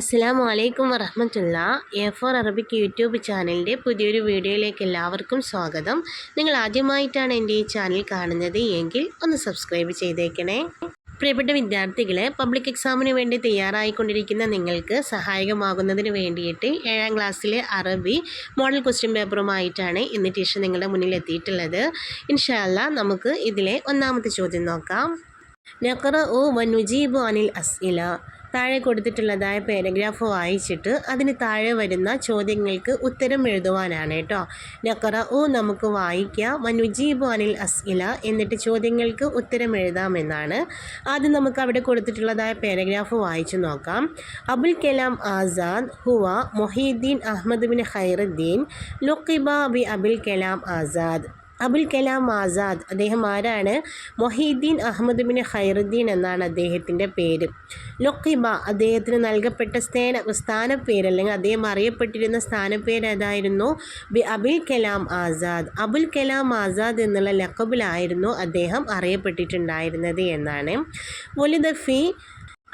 അസ്സാം വലൈക്കും വറഹമത്തുള്ള. എ ഫോർ അറബിക് യൂട്യൂബ് ചാനലിന്റെ പുതിയൊരു വീഡിയോയിലേക്ക് എല്ലാവർക്കും സ്വാഗതം. നിങ്ങൾ ആദ്യമായിട്ടാണ് എന്റെ ഈ ചാനൽ കാണുന്നത് എങ്കിൽ ഒന്ന് സബ്സ്ക്രൈബ് ചെയ്തേക്കണേ. പ്രിയപ്പെട്ട വിദ്യാർത്ഥികളെ പബ്ലിക് എക്സാമിന് വേണ്ടി തയ്യാറായിക്കൊണ്ടിരിക്കുന്ന നിങ്ങൾക്ക് സഹായകമാകുന്നതിന് വേണ്ടിയിട്ട് ഏഴാം ക്ലാസ്സിലെ അറബി മോഡൽ ക്വസ്റ്റ്യൻ പേപ്പറുമായിട്ടാണ് ഇന്ന് ടീച്ചർ നിങ്ങളുടെ മുന്നിൽ എത്തിയിട്ടുള്ളത്. ഇൻഷാല്ല നമുക്ക് ഇതിലെ ഒന്നാമത്തെ ചോദ്യം നോക്കാം. നഖറ ഓ വനുജീബ് അനിൽ അസ്ഇല. താഴെ കൊടുത്തിട്ടുള്ളതായ പാരഗ്രാഫ് വായിച്ചിട്ട് അതിന് താഴെ വരുന്ന ചോദ്യങ്ങൾക്ക് ഉത്തരം എഴുതുവാനാണ് കേട്ടോ. നക്കറ ഓ നമുക്ക് വായിക്കാം. മനുജീബ് അനിൽ അസ്ഇല എന്നിട്ട് ചോദ്യങ്ങൾക്ക് ഉത്തരം എഴുതാമെന്നാണ്. ആദ്യം നമുക്ക് അവിടെ കൊടുത്തിട്ടുള്ളതായ പാരഗ്രാഫ് വായിച്ചു നോക്കാം. അബുൽ കലാം ആസാദ് ഹുവ മൊഹീദ്ദീൻ അഹമ്മദ് ബിൻ ഖൈറുദ്ദീൻ ലുക്കിബ ബി അബുൽ കലാം ആസാദ്. അബുൽ കലാം ആസാദ് അദ്ദേഹം ആരാണ്? മൊഹീദ്ദീൻ അഹമ്മദ് ബിൻ ഖൈറുദ്ദീൻ എന്നാണ് അദ്ദേഹത്തിന്റെ പേര്. ലൊക്കിബ അദ്ദേഹത്തിന് നൽകപ്പെട്ട സ്ഥാന സ്ഥാനപ്പേര് അല്ലെങ്കിൽ അദ്ദേഹം അറിയപ്പെട്ടിരുന്ന സ്ഥാനപ്പേര് അതായിരുന്നു ബി അബുൽ കലാം ആസാദ്. അബുൽ കലാം ആസാദ് എന്നുള്ള ലക്കബിലായിരുന്നു അദ്ദേഹം അറിയപ്പെട്ടിട്ടുണ്ടായിരുന്നത് എന്നാണ്. വലുദഫി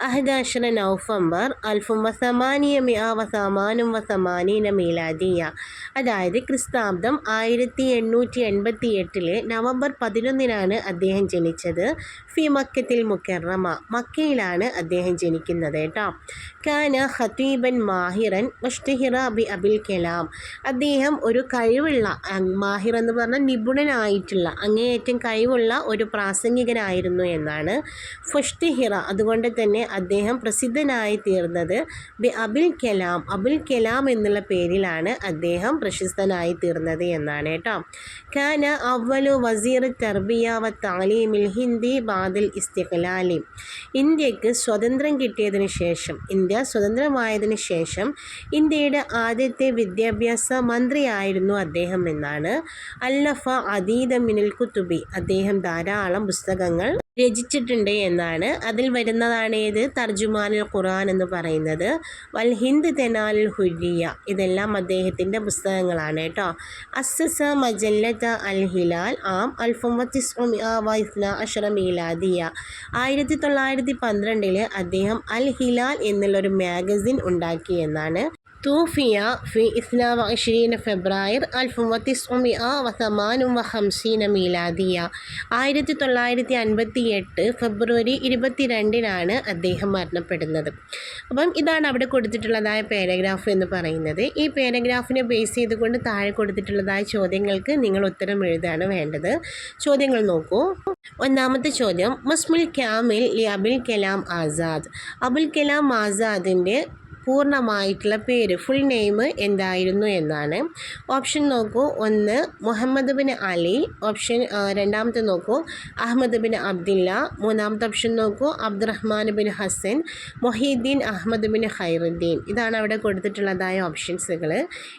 അഹദാഷറ നവംബർ അൽഫും വസമാനിയ വസമാനും വസമാനീന മീലാദിയ. അതായത് ക്രിസ്താബ്ദം ആയിരത്തി എണ്ണൂറ്റി എൺപത്തി എട്ടിലെ നവംബർ പതിനൊന്നിനാണ് അദ്ദേഹം ജനിച്ചത്. ഫി മക്കത്തിൽ മുക്കറമ മക്കയിലാണ് അദ്ദേഹം ജനിക്കുന്നത് കേട്ടോ. കാന ഹത്തീബൻ മാഹിറൻ മുഷ്തഹിറ ബി അബിൽ കലാം. അദ്ദേഹം ഒരു കഴിവുള്ള മാഹിർ എന്ന് പറഞ്ഞാൽ നിപുണനായിട്ടുള്ള അങ്ങേയറ്റം കഴിവുള്ള ഒരു പ്രാസംഗികനായിരുന്നു എന്നാണ് ഫുഷ്തിഹിറ. അതുകൊണ്ട് തന്നെ അദ്ദേഹം പ്രസിദ്ധനായി തീർന്നത് ബി അബുൽ കലാം. അബുൽ കലാം എന്നുള്ള പേരിലാണ് അദ്ദേഹം പ്രശസ്തനായി തീർന്നത് എന്നാണ് കേട്ടോ. ഖാന അവലു വസീർ തർബിയ വ താലീമിൽ ഹിന്ദി ബാദിൽ ഇസ്തിഖലാലി. ഇന്ത്യയ്ക്ക് സ്വതന്ത്രം കിട്ടിയതിന് ശേഷം ഇന്ത്യ സ്വതന്ത്രമായതിനു ശേഷം ഇന്ത്യയുടെ ആദ്യത്തെ വിദ്യാഭ്യാസ മന്ത്രിയായിരുന്നു അദ്ദേഹം എന്നാണ് അല്ലഫ അദീദ മിനിൽ കുത്തുബി. അദ്ദേഹം ധാരാളം പുസ്തകങ്ങൾ രചിച്ചിട്ടുണ്ട് എന്നാണ്. അതിൽ വരുന്നതാണ് ഏത്? തർജുമാനുൽ ഖുർആൻ എന്ന് പറയുന്നത്. വൽ ഹിന്ദ് തെനാലുൽ ഹുരിയ ഇതെല്ലാം അദ്ദേഹത്തിന്റെ പുസ്തകങ്ങളാണ് കേട്ടോ. അസ്സസ മജല്ലത്ത് അൽ ഹിലാൽ. ആം അൽഫുമത്തിസ്ല അഷറ മീലാദിയ. ആയിരത്തി തൊള്ളായിരത്തി പന്ത്രണ്ടിൽ അദ്ദേഹം അൽ ഹിലാൽ എന്നുള്ളൊരു മാഗസിൻ ഉണ്ടാക്കി എന്നാണ്. توفي في 22 ഫെബ്രുവരി അൽഫ് വത്തിസ്മിയ വസമാനും വഹംസീന മീലാദിയ ആയിരത്തി തൊള്ളായിരത്തി അൻപത്തി എട്ട് ഫെബ്രുവരി ഇരുപത്തിരണ്ടിനാണ് അദ്ദേഹം മരണപ്പെടുന്നത് അപ്പം ഇതാണ് അവിടെ കൊടുത്തിട്ടുള്ളതായ പാരഗ്രാഫ് എന്ന് പറയുന്നത് ഈ പാരഗ്രാഫിനെ ബേസ് ചെയ്തുകൊണ്ട് താഴെ കൊടുത്തിട്ടുള്ളതായ ചോദ്യങ്ങൾക്ക് നിങ്ങൾ ഉത്തരം എഴുതാണ് വേണ്ടത് ചോദ്യങ്ങൾ നോക്കൂ ഒന്നാമത്തെ ചോദ്യം മുസ്മിൽ ക്യാമിൽ ലി അബുൽ കലാം ആസാദ് അബുൽ കലാം ആസാദിൻ്റെ പൂർണമായിട്ടുള്ള പേര് ഫുൾ നെയിം എന്തായിരുന്നു എന്നാണ്. ഓപ്ഷൻ നോക്കൂ. ഒന്ന് മുഹമ്മദ് ബിൻ അലി. ഓപ്ഷൻ രണ്ടാമത്തെ നോക്കൂ. അഹമ്മദ് ബിൻ അബ്ദുല്ല. മൂന്നാമത്തെ ഓപ്ഷൻ നോക്കൂ. അബ്ദുറഹ്മാൻ ബിൻ ഹസൻ മൊഹീദ്ദീൻ അഹമ്മദ് ബിൻ ഖൈറുദ്ദീൻ. ഇതാണ് അവിടെ കൊടുത്തിട്ടുള്ളതായ ഓപ്ഷൻസുകൾ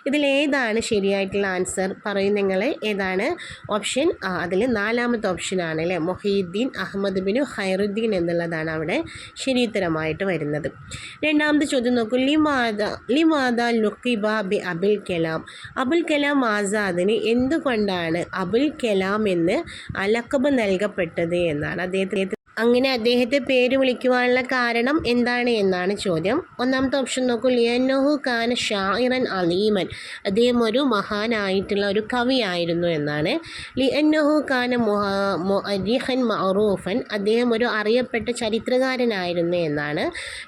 ഇതിലേതാണ് ശരിയായിട്ടുള്ള ആൻസർ പറയും നിങ്ങൾ ഏതാണ് ഓപ്ഷൻ അതിൽ നാലാമത്തെ ഓപ്ഷനാണ് അല്ലേ? മൊഹീദ്ദീൻ അഹമ്മദ് ബിൻ ഖൈറുദ്ദീൻ എന്നുള്ളതാണ് അവിടെ ശരിയുത്തരമായിട്ട് വരുന്നത്. രണ്ടാമത്തെ ചോദ്യം നോക്കൂ. ലിമാദ ലിമാദ ലുക്കിബ ബി അബുൽ കലാം. അബുൽ കലാം ആസാദിന് എന്തുകൊണ്ടാണ് അബുൽ കലാം എന്ന് അലക്കബ് നൽകപ്പെട്ടത് എന്നാണ് അദ്ദേഹത്തിന് അങ്ങനെ അദ്ദേഹത്തെ പേര് വിളിക്കുവാനുള്ള കാരണം എന്താണ് എന്നാണ് ചോദ്യം. ഒന്നാമത്തെ ഓപ്ഷൻ നോക്കൂ. ലിയന്നോഹു ഖാൻ ഷായിറൻ അലീമൻ. അദ്ദേഹം ഒരു മഹാനായിട്ടുള്ള ഒരു കവിയായിരുന്നു എന്നാണ്. ലിയന്നോഹു ഖാൻ മൊഹ മഅറൂഫൻ അദ്ദേഹം ഒരു അറിയപ്പെട്ട ചരിത്രകാരനായിരുന്നു എന്നാണ്.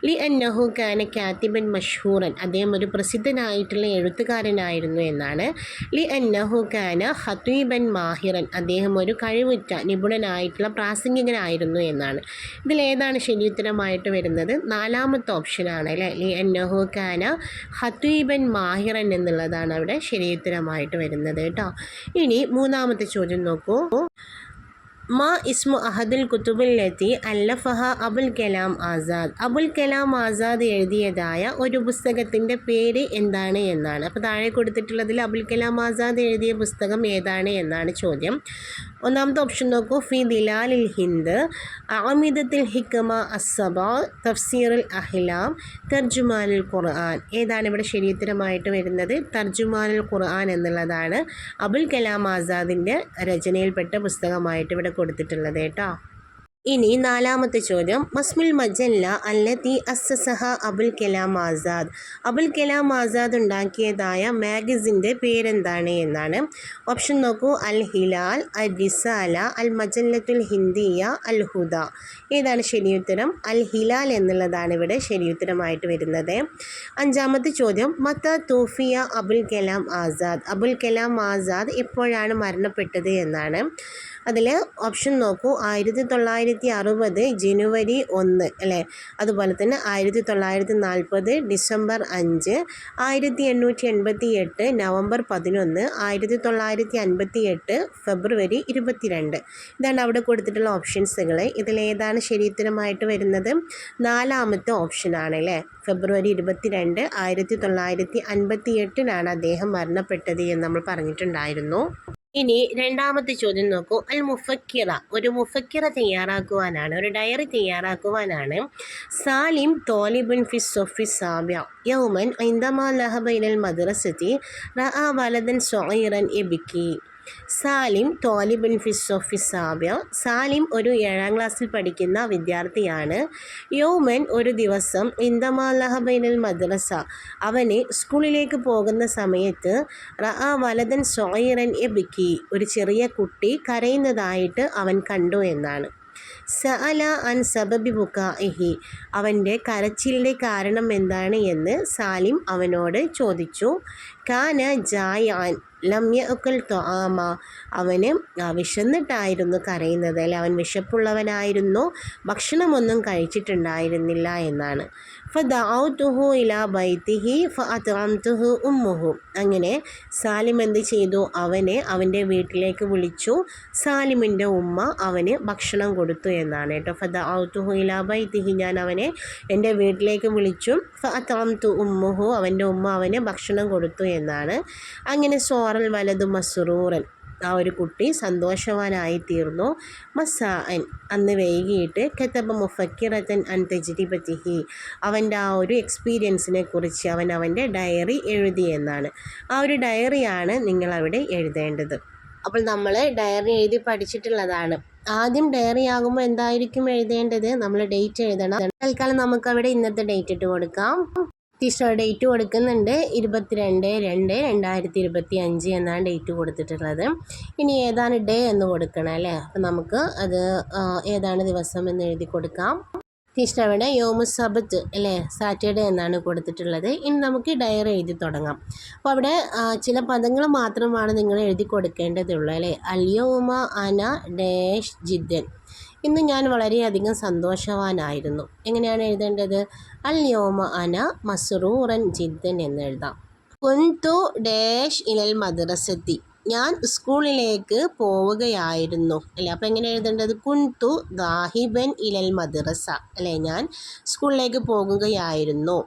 ലി അന്നഹു ഖാൻ കാത്തിബൻ മഷൂറൻ അദ്ദേഹം ഒരു പ്രസിദ്ധനായിട്ടുള്ള എഴുത്തുകാരനായിരുന്നു എന്നാണ്. ലി ഖാൻ ഹത്തീബൻ മാഹിറൻ അദ്ദേഹം ഒരു കഴിവുറ്റ നിപുണനായിട്ടുള്ള പ്രാസംഗികനായിരുന്നു എന്നാണ്. ഇതിലേതാണ് ശരിയുത്തരമായിട്ട് വരുന്നത്. നാലാമത്തെ ഓപ്ഷനാണ് അല്ലേ? ലി കാന ഖാന ഹത്തീബൻ മാഹിറൻ എന്നുള്ളതാണ് അവിടെ ശരിയുത്തരമായിട്ട് വരുന്നത് കേട്ടോ. ഇനി മൂന്നാമത്തെ ചോദ്യം നോക്കൂ. മാ ഇസ്മു അഹദുൽ കുത്തുബുല്ലത്തി അല്ലഫഹ അബുൽ കലാം ആസാദ്. അബുൽ കലാം ആസാദ് എഴുതിയതായ ഒരു പുസ്തകത്തിന്റെ പേര് എന്താണ് എന്നാണ്. അപ്പോൾ താഴെ കൊടുത്തിട്ടുള്ളതിൽ അബുൽ കലാം ആസാദ് എഴുതിയ പുസ്തകം ഏതാണ് എന്നാണ് ചോദ്യം. ഒന്നാമത്തെ ഓപ്ഷൻ നോക്കൂ. ഫി ദിലാലിൽ ഹിന്ദ്. ആമിദത്തിൽ ഹിക്കമ അസബ തഫ്സീറുൽ അഹ്ലാം തർജുമാനുൽ ഖുർആൻ. ഏതാണ് ഇവിടെ ശരിയുത്തരമായിട്ട് വരുന്നത്? തർജുമാനുൽ ഖുർആൻ എന്നുള്ളതാണ് അബുൽ കലാം ആസാദിന്റെ രചനയിൽപ്പെട്ട പുസ്തകമായിട്ട് ഇവിടെ കൊടുത്തിട്ടുള്ളത് കേട്ടോ. ഇനി നാലാമത്തെ ചോദ്യം. മസ്മുൽ മജല്ല അല്ലത്തി അസ്സസഹ അബുൽ കലാം ആസാദ്. അബുൽ കലാം ആസാദ് ഉണ്ടാക്കിയതായ മാഗസിന്റെ പേരെന്താണ് എന്നാണ്. ഓപ്ഷൻ നോക്കൂ. അൽ ഹിലാൽ അൽ റിസാല അൽ മജല്ലത്തുൽ ഹിന്ദിയ അൽ ഹുദ. ഏതാണ് ശരിയുത്തരം. അൽ ഹിലാൽ എന്നുള്ളതാണ് ഇവിടെ ശരിയുത്തരമായിട്ട് വരുന്നത്. അഞ്ചാമത്തെ ചോദ്യം. മത്ത തൂഫിയ അബുൽ കലാം ആസാദ്. അബുൽ കലാം ആസാദ് എപ്പോഴാണ് മരണപ്പെട്ടത് എന്നാണ്. അതിൽ ഓപ്ഷൻ നോക്കൂ. ആയിരത്തി തൊള്ളായിരത്തി അറുപത് ജനുവരി ഒന്ന് അല്ലേ? അതുപോലെ തന്നെ ആയിരത്തി തൊള്ളായിരത്തി നാൽപ്പത് ഡിസംബർ അഞ്ച് ആയിരത്തി എണ്ണൂറ്റി എൺപത്തി എട്ട് നവംബർ പതിനൊന്ന് ആയിരത്തി തൊള്ളായിരത്തി അൻപത്തി എട്ട് ഫെബ്രുവരി ഇരുപത്തിരണ്ട്. ഇതാണ് അവിടെ കൊടുത്തിട്ടുള്ള ഓപ്ഷൻസുകൾ ഇതിലേതാണ് ശരിയുത്തരമായിട്ട് വരുന്നത്. നാലാമത്തെ ഓപ്ഷനാണ് അല്ലേ? ഫെബ്രുവരി ഇരുപത്തിരണ്ട് ആയിരത്തി തൊള്ളായിരത്തി അൻപത്തി എട്ടിനാണ് അദ്ദേഹം മരണപ്പെട്ടത് എന്ന് നമ്മൾ പറഞ്ഞിട്ടുണ്ടായിരുന്നു. ഇനി രണ്ടാമത്തെ ചോദ്യം നോക്കൂ. അൽ മുഫക്കിറ. ഒരു മുഫക്കിറ തയ്യാറാക്കുവാനാണ് ഒരു ഡയറി തയ്യാറാക്കുവാനാണ്. സാലിം തോലിബുൻ ഫി സൊഫി സാബ്യ യൗമൻ ഐന്ദമാ ലഹബ ഇലൽ മദ്രസത്തി റഅ വലദൻ സൊയറൻ എബിക്കി സാലിം തോലിബിൻ ഫിസോഫി സാബ്യ. സാലിം ഒരു ഏഴാം ക്ലാസ്സിൽ പഠിക്കുന്ന വിദ്യാർത്ഥിയാണ്. യോമൻ ഒരു ദിവസം ഇന്ദമാലഹബൈനൽ മദ്രസ. അവന് സ്കൂളിലേക്ക് പോകുന്ന സമയത്ത് റഅ വലതൻ സോയിറൻ എ ബിക്കി ഒരു ചെറിയ കുട്ടി കരയുന്നതായിട്ട് അവൻ കണ്ടു എന്നാണ്. സഅല അൻ സബബി ബുക്കാഇഹി അവന്റെ കരച്ചിലിന്റെ കാരണം എന്താണ് എന്ന് സാലിം അവനോട് ചോദിച്ചു. കാന ജായാൻ ലമ്യ ഉക്കൽ തൊആമ അവന് വിശന്നിട്ടായിരുന്നു കരയുന്നത്. അല്ലെ അവൻ വിശപ്പുള്ളവനായിരുന്നു. ഭക്ഷണമൊന്നും കഴിച്ചിട്ടുണ്ടായിരുന്നില്ല എന്നാണ്. ഫദൗതുഹു ഇലാ ബൈത്തിഹി ഫഅത്അംതുഹു ഉമ്മുഹു. അങ്ങനെ സാലിം എന്ത് ചെയ്തു? അവനെ അവന്റെ വീട്ടിലേക്ക് വിളിച്ചു. സാലിമിന്റെ ഉമ്മ അവന് ഭക്ഷണം കൊടുത്തു എന്നാണ് കേട്ടോ. ഫദൗതുഹു ഇലാ ബൈത്തിഹി. ഞാൻ അവനെ എന്റെ വീട്ടിലേക്ക് വിളിച്ചു. ഫഅത്അംതു ഉമ്മുഹു. അവന്റെ ഉമ്മ അവന് ഭക്ഷണം കൊടുത്തു എന്നാണ്. അങ്ങനെ സോറൽ വലതു മസ്റൂറൻ. ആ ഒരു കുട്ടി സന്തോഷവാനായി തീർന്നു മസാഅൻ അന്ന് വൈകിട്ട് കത്തബ മുഫക്കിറത്തൻ അൻ തജ്രിബത്തിഹി അവന്റെ ആ ഒരു എക്സ്പീരിയൻസിനെ കുറിച്ച് അവൻ അവന്റെ ഡയറി എഴുതി എന്നാണ്. ആ ഒരു ഡയറിയാണ് നിങ്ങളവിടെ എഴുതേണ്ടത്. അപ്പോൾ നമ്മൾ ഡയറി എഴുതി പഠിച്ചിട്ടുള്ളതാണ്. ആദ്യം ഡയറി ആകുമ്പോൾ എന്തായിരിക്കും എഴുതേണ്ടത്? നമ്മൾ ഡേറ്റ് എഴുതണം. തൽക്കാലം നമുക്കവിടെ ഇന്നത്തെ ഡേറ്റ് ഇട്ട് കൊടുക്കാം. ടീച്ചർ ഡേറ്റ് കൊടുക്കുന്നുണ്ട്. ഇരുപത്തിരണ്ട് രണ്ട് രണ്ടായിരത്തി ഇരുപത്തി അഞ്ച് എന്നാണ് ഡേറ്റ് കൊടുത്തിട്ടുള്ളത്. ഇനി ഏതാണ് ഡേ എന്ന് കൊടുക്കണം അല്ലേ? അപ്പം നമുക്ക് അത് ഏതാണ് ദിവസം എന്ന് എഴുതി കൊടുക്കാം. തിഷ്ടവിടെ യോമു സബത്ത് അല്ലേ? സാറ്റർഡേ എന്നാണ് കൊടുത്തിട്ടുള്ളത്. ഇനി നമുക്ക് ഡയറി എഴുതി തുടങ്ങാം. അപ്പോൾ അവിടെ ചില പദങ്ങൾ മാത്രമാണ് നിങ്ങൾ എഴുതി കൊടുക്കേണ്ടതുള്ളൂ അല്ലേ? അല്യോമ അന ഡേഷ് ജിദ്ദൻ. ഇന്ന് ഞാൻ വളരെയധികം സന്തോഷവാനായിരുന്നു. എങ്ങനെയാണ് എഴുതേണ്ടത്? അൽ യോമ അന മസ്റൂറൻ ജിദ്ദൻ എന്ന് എഴുതാം. കുന്തു ഡേഷ് ഇലൽ മദ്രസത്തി. ഞാൻ സ്കൂളിലേക്ക് പോവുകയായിരുന്നു. അല്ലേ അപ്പോൾ എങ്ങനെ എഴുതേണ്ടത്? കുന്തു ദാഹിബൻ ഇലൽ മദ്രസ. അല്ലേ ഞാൻ സ്കൂളിലേക്ക് പോകുകയായിരുന്നു.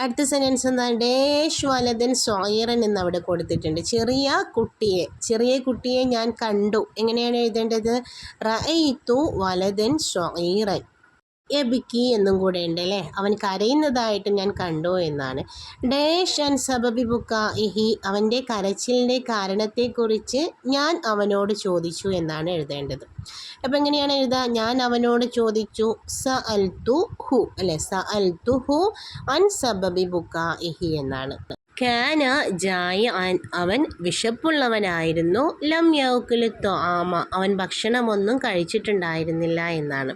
അടുത്ത സെന്റൻസ് എന്താ? ഡേഷ് വലതൻ സോയറൻ എന്ന് അവിടെ കൊടുത്തിട്ടുണ്ട്. ചെറിയ കുട്ടിയെ ചെറിയ കുട്ടിയെ ഞാൻ കണ്ടു. എങ്ങനെയാണ് എഴുതേണ്ടത്? റൈത്തു വലതൻ സോയിറൻ എബിക്കി എന്നും കൂടെ ഉണ്ട് അല്ലേ അവൻ കരയുന്നതായിട്ട് ഞാൻ കണ്ടു എന്നാണ്. ഡേഷ് ആൻഡ് സബബി ബുക്ക ഇഹി അവന്റെ കരച്ചിലിന്റെ കാരണത്തെക്കുറിച്ച് ഞാൻ അവനോട് ചോദിച്ചു എന്നാണ് എഴുതേണ്ടത്. അപ്പം എങ്ങനെയാണ് എഴുതുക? ഞാൻ അവനോട് ചോദിച്ചു സ അൽ തു ഹു അല്ലെ? സ അൽ തു ഹു അൻ സബബി ബുക്ക ഇഹി എന്നാണ്. കാന ജായ അവൻ വിശപ്പുള്ളവനായിരുന്നു. ലം യൗക്കുലു ആമ അവൻ ഭക്ഷണമൊന്നും കഴിച്ചിട്ടുണ്ടായിരുന്നില്ല എന്നാണ്.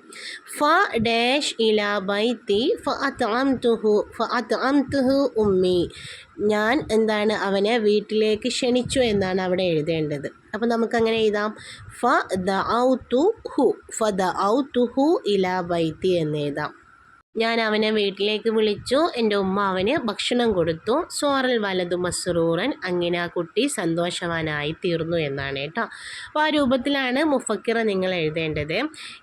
ഫ ഡാഷ് ഇല ബൈത്തി ഫ അത്താം തുഹു ഫ അത്താം തുഹു ഉമ്മി. ഞാൻ എന്താണ് അവനെ വീട്ടിലേക്ക് ക്ഷണിച്ചു എന്നാണ് അവിടെ എഴുതേണ്ടത്. അപ്പോൾ നമുക്കങ്ങനെ എഴുതാം. ഫ ദ ഔ തു ഹു ഫ ദ ഔ തു ഹു ഇല ബൈത്തി എന്ന് എഴുതാം. ഞാൻ അവനെ വീട്ടിലേക്ക് വിളിച്ചു. എന്റെ ഉമ്മ അവന് ഭക്ഷണം കൊടുത്തു. സോറൽ വലതു മസ്റൂറൻ. അങ്ങനെ ആ കുട്ടി സന്തോഷവാനായി തീർന്നു എന്നാണ് കേട്ടോ. അപ്പോൾ ആ രൂപത്തിലാണ് മുഫക്കിറ നിങ്ങൾ എഴുതേണ്ടത്.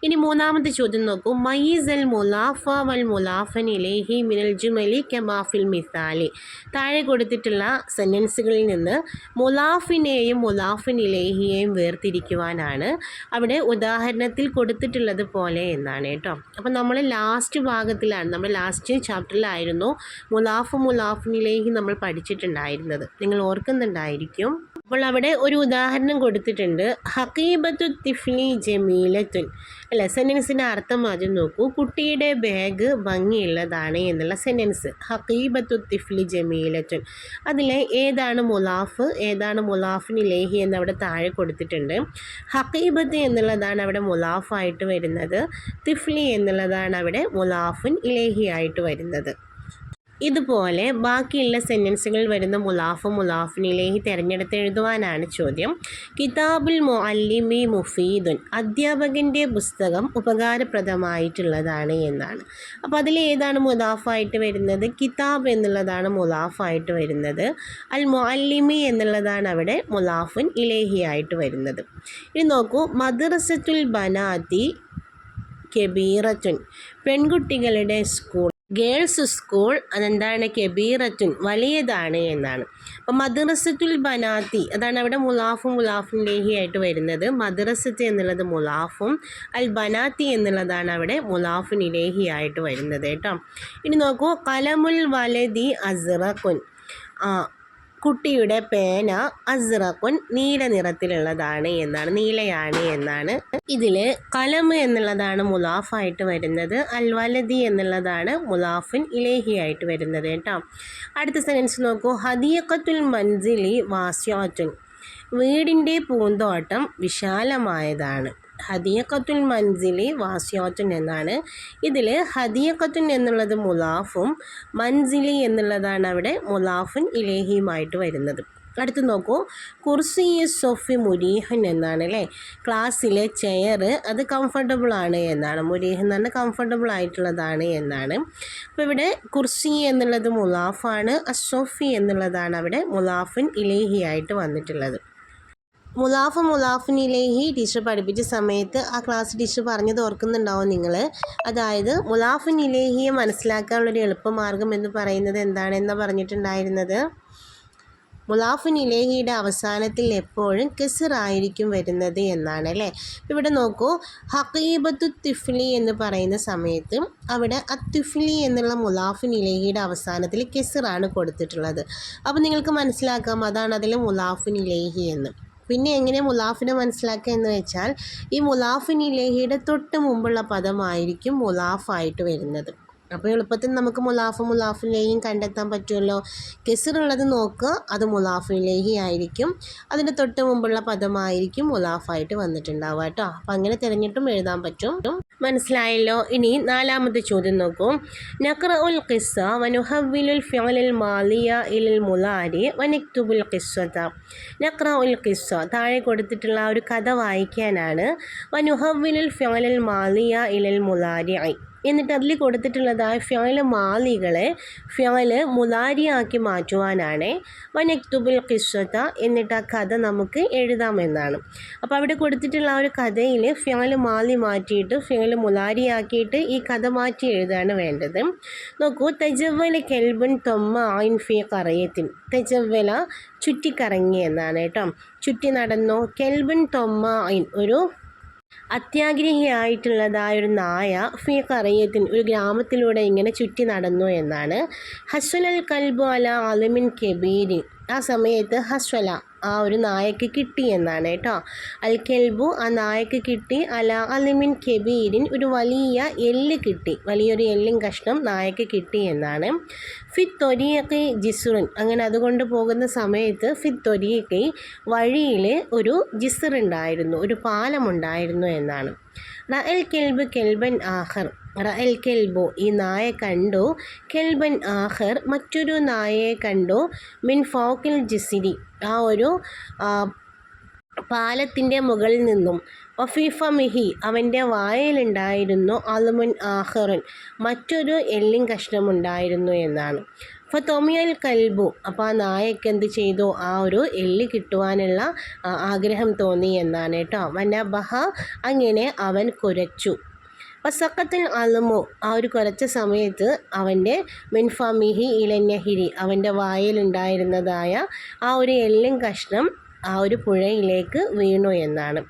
ഇനി മൂന്നാമത്തെ ചോദ്യം നോക്കൂ. മയീസ് അൽ മുലാഫ വൽ മുലാഫൻ ഇലേഹി മിനൽ ജുമലി കെമാഫിൽ മിസാലി. താഴെ കൊടുത്തിട്ടുള്ള സെന്റൻസുകളിൽ നിന്ന് മുലാഫിനെയും മുലാഫിൻ ഇലേഹിയെയും വേർതിരിക്കുവാനാണ് അവിടെ ഉദാഹരണത്തിൽ കൊടുത്തിട്ടുള്ളത് പോലെ എന്നാണ് കേട്ടോ. അപ്പോൾ നമ്മൾ ലാസ്റ്റ് ഭാഗത്ത് ഭാഗത്തിലാണ് നമ്മൾ ലാസ്റ്റ് ചാപ്റ്ററിലായിരുന്നു മുലാഫ് മുലാഫിനിലേക്ക് നമ്മൾ പഠിച്ചിട്ടുണ്ടായിരുന്നത്. നിങ്ങൾ ഓർക്കുന്നുണ്ടായിരിക്കും. അപ്പോൾ അവിടെ ഒരു ഉദാഹരണം കൊടുത്തിട്ടുണ്ട്. ഹക്കീബത്തു തിഫ്ലി ജമീലത്തുൻ. അല്ല സെന്റൻസിന്റെ അർത്ഥം ആദ്യം നോക്കൂ. കുട്ടിയുടെ ബാഗ് ഭംഗിയുള്ളതാണ് എന്നുള്ള സെന്റൻസ് ഹക്കീബത്തു തിഫ്ലി ജമീലത്തുൻ. അതിലെ ഏതാണ് മുലാഫ് ഏതാണ് മുലാഫിന് ലേഹി എന്ന് അവിടെ താഴെ കൊടുത്തിട്ടുണ്ട്. ഹക്കീബത്ത് എന്നുള്ളതാണ് അവിടെ മുലാഫായിട്ട് വരുന്നത്. തിഫ്ലി എന്നുള്ളതാണ് അവിടെ മുലാഫുൻ ഇലേഹി ആയിട്ട് വരുന്നത്. ഇതുപോലെ ബാക്കിയുള്ള സെന്റൻസുകൾ വരുന്ന മുലാഫ് മുലാഫിനിലേഹി തിരഞ്ഞെടുത്ത് എഴുതുവാനാണ് ചോദ്യം. കിതാബുൽ മുഅല്ലിമി മുഫീദുൻ അധ്യാപകന്റെ പുസ്തകം ഉപകാരപ്രദമായിട്ടുള്ളതാണ് എന്നാണ്. അപ്പോൾ അതിൽ ഏതാണ് മുലാഫായിട്ട് വരുന്നത്? കിതാബ് എന്നുള്ളതാണ് മുലാഫായിട്ട് വരുന്നത്. അൽ മുഅല്ലിമി എന്നുള്ളതാണ് അവിടെ മുലാഫുൻ ഇലേഹി ആയിട്ട് വരുന്നത്. ഇനി നോക്കൂ മദ്രസത്തുൽ ബനാത്തി കെബീറത്തുൻ പെൺകുട്ടികളുടെ സ്കൂൾ. ഗേൾസ് സ്കൂൾ അതെന്താണ്? കെബീറത്തുൻ വലിയതാണ് എന്നാണ്. അപ്പം മദ്രസത്തുൽ ബനാത്തി അതാണ് അവിടെ മുലാഫും മുലാഫും ലേഹി ആയിട്ട് വരുന്നത്. മദ്രസത്ത് എന്നുള്ളത് മുലാഫും അൽ ബനാത്തി എന്നുള്ളതാണ് അവിടെ മുലാഫുൻ ഇലേഹിയായിട്ട് വരുന്നത് കേട്ടോ. ഇനി നോക്കൂ കലമുൽ വലതി അസ്റഖുൻ കുട്ടിയുടെ പേന അസ്റഖുൻ നീല നിറത്തിലുള്ളതാണ് എന്നാണ് നീലയാണ് എന്നാണ്. ഇതിൽ കലം എന്നുള്ളതാണ് മുലാഫായിട്ട് വരുന്നത് അൽ വലതി എന്നുള്ളതാണ് മുലാഫിൻ ഇലേഹി ആയിട്ട് വരുന്നത് കേട്ടോ. അടുത്ത സെന്റൻസ് നോക്കൂ. ഹദിയക്കത്തുൽ മൻസിലി വാസ്യാറ്റുൻ വീടിന്റെ പൂന്തോട്ടം വിശാലമായതാണ്. ഹദിയക്കത്തുൽ മൻസിലി വാസ്യോത്തുൻ എന്നാണ്. ഇതിൽ ഹദിയക്കത്തുൻ എന്നുള്ളത് മുലാഫും മൻസിലി എന്നുള്ളതാണ് അവിടെ മുലാഫുൻ ഇലേഹിയുമായിട്ട് വരുന്നത്. അടുത്ത് നോക്കൂ. കുർസി സൊഫി മുരീഹൻ എന്നാണ് അല്ലേ ക്ലാസ്സിലെ ചെയർ അത് കംഫർട്ടബിൾ ആണ് എന്നാണ്. മുരീഹൻ എന്ന് പറഞ്ഞാൽ കംഫർട്ടബിൾ ആയിട്ടുള്ളതാണ് എന്നാണ്. അപ്പോൾ ഇവിടെ കുർസി എന്നുള്ളത് മുലാഫാണ്. അസൊഫി എന്നുള്ളതാണ് അവിടെ മുലാഫിൻ ഇലേഹി ആയിട്ട് വന്നിട്ടുള്ളത്. മുലാഫ് മുലാഫിനിലേഹി ടീച്ചർ പഠിപ്പിച്ച സമയത്ത് ആ ക്ലാസ് ടീച്ചർ പറഞ്ഞത് ഓർക്കുന്നുണ്ടാവും നിങ്ങൾ അതായത് മുലാഫിനിലേഹിയെ മനസ്സിലാക്കാനുള്ളൊരു എളുപ്പമാർഗം എന്ന് പറയുന്നത് എന്താണെന്ന് പറഞ്ഞിട്ടുണ്ടായിരുന്നത്? മുലാഫിനിലേഹിയുടെ അവസാനത്തിൽ എപ്പോഴും കെസറായിരിക്കും വരുന്നത് എന്നാണ് അല്ലേ? ഇവിടെ നോക്കൂ ഹക്കീബത്തു തിഫ്ലി എന്ന് പറയുന്ന സമയത്ത് അവിടെ അത്തുഫ്ലി എന്നുള്ള മുലാഫിനിലേഹിയുടെ അവസാനത്തിൽ കെസറാണ് കൊടുത്തിട്ടുള്ളത്. അപ്പോൾ നിങ്ങൾക്ക് മനസ്സിലാക്കാം അതാണ് അതിൽ മുലാഫിനിലേഹി എന്ന്. പിന്നെ എങ്ങനെ മുലാഫിനെ മനസ്സിലാക്കുക എന്ന് വെച്ചാൽ ഈ മുലാഫിനിലെ തൊട്ട് മുമ്പുള്ള പദമായിരിക്കും മുലാഫായിട്ട് വരുന്നത്. അപ്പോൾ എളുപ്പത്തിൽ നമുക്ക് മുലാഫ് മുലാഫിലേയും കണ്ടെത്താൻ പറ്റുമല്ലോ. കെസറുള്ളത് നോക്കുക അത് മുലാഫിലേഹി ആയിരിക്കും. അതിന്റെ തൊട്ട് മുമ്പുള്ള പദമായിരിക്കും മുലാഫായിട്ട് വന്നിട്ടുണ്ടാവുക കേട്ടോ. അപ്പം അങ്ങനെ തിരഞ്ഞിട്ടും എഴുതാൻ പറ്റും. മനസ്സിലായല്ലോ? ഇനി നാലാമത്തെ ചോദ്യം നോക്കൂ. നക്ര ഉൽ ഖിസ്സ വനുഹവിലുൽ ഫിഅലുൽ മാലിയ ഇലിൽ മുലാരി വനക്തുബുൽ ഖിസ്സത നക്ര ഉൽ ഖിസ്സ താഴെ കൊടുത്തിട്ടുള്ള ഒരു കഥ വായിക്കാനാണ്. വനുഹവിലുൽ ഫിഅലുൽ മാലിയ ഇലിൽ മുലാരി എന്നിട്ട് അതിൽ കൊടുത്തിട്ടുള്ളതായ ഫ്യോയിലെ മാലികളെ ഫ്യോയിൽ മുലാരിയാക്കി മാറ്റുവാനാണ്. വനക്തുബുൽ കിസ്വത്ത എന്നിട്ട് ആ കഥ നമുക്ക് എഴുതാമെന്നാണ്. അപ്പോൾ അവിടെ കൊടുത്തിട്ടുള്ള ആ ഒരു കഥയിൽ ഫ്യോയിൽ മാലി മാറ്റിയിട്ട് ഫ്യോയിൽ മുലാരിയാക്കിയിട്ട് ഈ കഥ മാറ്റി എഴുതാണ് വേണ്ടത്. നോക്കൂ തെജവല കെൽബൻ തൊമ്മ ആയിൻ ഫി കറയത്തിൻ തെജവ്വല ചുറ്റിക്കറങ്ങി എന്നാണ് കേട്ടോ. ചുറ്റി നടന്നോ കെൽബൻ തൊമ്മ ആയിൻ ഒരു അത്യാഗ്രഹിയായിട്ടുള്ളതായ ഒരു നായ ഫി ഒരു ഗ്രാമത്തിലൂടെ ഇങ്ങനെ ചുറ്റി നടന്നു എന്നാണ് ഹസ്വലൽ കൽബു അല അലിമിൻ കെബീരി. ആ സമയത്ത് ഹസ്വല ആ ഒരു നായക്ക് കിട്ടി എന്നാണ് കേട്ടോ. അൽ കെൽബു ആ നായക്ക് കിട്ടി. അല അലിമിൻ കെബീരിൻ ഒരു വലിയ എല്ല് കിട്ടി. വലിയൊരു എല്ലും കഷ്ണം നായക്ക് കിട്ടി എന്നാണ്. ഫിത്തൊരിയൊക്കെ ജിസുറിൻ. അങ്ങനെ അതുകൊണ്ട് പോകുന്ന സമയത്ത് ഫിത്തൊരിയൊക്കെ വഴിയിൽ ഒരു ജിസുറുണ്ടായിരുന്നു. ഒരു പാലമുണ്ടായിരുന്നു എന്നാണ്. റഅൽ കെൽബ് കെൽബൻ ആഹർ. റഅൽ കെൽബു ഈ നായ കണ്ടു. കെൽബൻ ആഹർ മറ്റൊരു നായയെ കണ്ടു. മിൻ ഫോക്കിൽ ജിസിരി. ആ ഒരു പാലത്തിന്റെ മുകളിൽ നിന്നും. വഫീഫ മിഹി. അവന്റെ വായയിലുണ്ടായിരുന്നു അലുമുൻ ആഹറുൻ. മറ്റൊരു എല്ലിൻ കഷ്ണമുണ്ടായിരുന്നു എന്നാണ്. അപ്പോൾ തൊമിയൽ കൽബു. അപ്പോൾ ആ നായക്ക് എന്ത് ചെയ്തു? ആ ഒരു എല്ല് കിട്ടുവാനുള്ള ആഗ്രഹം തോന്നി എന്നാണ് കേട്ടോ. വനബഹ. അങ്ങനെ അവൻ കുരച്ചു. വസക്കത്തിൽ അലമോ ആ ഒരു കുറച്ച സമയത്ത് അവന്റെ മിൻഫമിഹി ഇലന്യഹിരി അവന്റെ വായിലുണ്ടായിരുന്നതായ ആ ഒരു എല്ലും കഷ്ണം ആ ഒരു പുഴയിലേക്ക് വീണു എന്നാണ്.